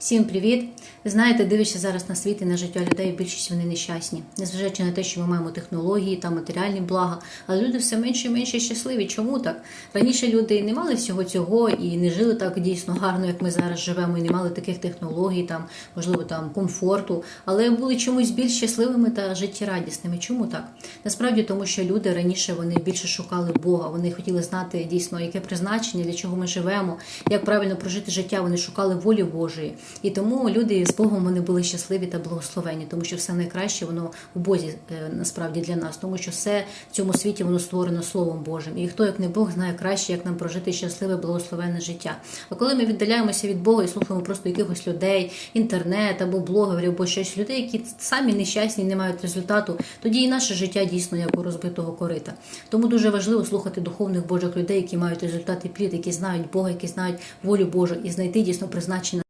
Всім привіт! Знаєте, дивишся зараз на світ і на життя людей, більшість вони нещасні, незважаючи на те, що ми маємо технології та матеріальні блага, але люди все менше і менше щасливі. Чому так? Раніше люди не мали всього цього і не жили так дійсно гарно, як ми зараз живемо, і не мали таких технологій, там можливо там комфорту, але були чомусь більш щасливими та життєрадісними. Чому так? Насправді тому, що люди раніше вони більше шукали Бога, вони хотіли знати дійсно, яке призначення, для чого ми живемо, як правильно прожити життя. Вони шукали волі Божої. І тому люди з Богом вони були щасливі та благословені, тому що все найкраще воно у Бозі е, насправді для нас, тому що все в цьому світі воно створено Словом Божим. І хто, як не Бог, знає краще, як нам прожити щасливе, благословенне життя. А коли ми віддаляємося від Бога і слухаємо просто якихось людей, інтернет або блогерів, або щось людей, які самі нещасні, не мають результату, тоді і наше життя дійсно як у розбитого корита. Тому дуже важливо слухати духовних Божих людей, які мають результати плід, які знають Бога, які знають волю Божу, і знайти дійсно призначення.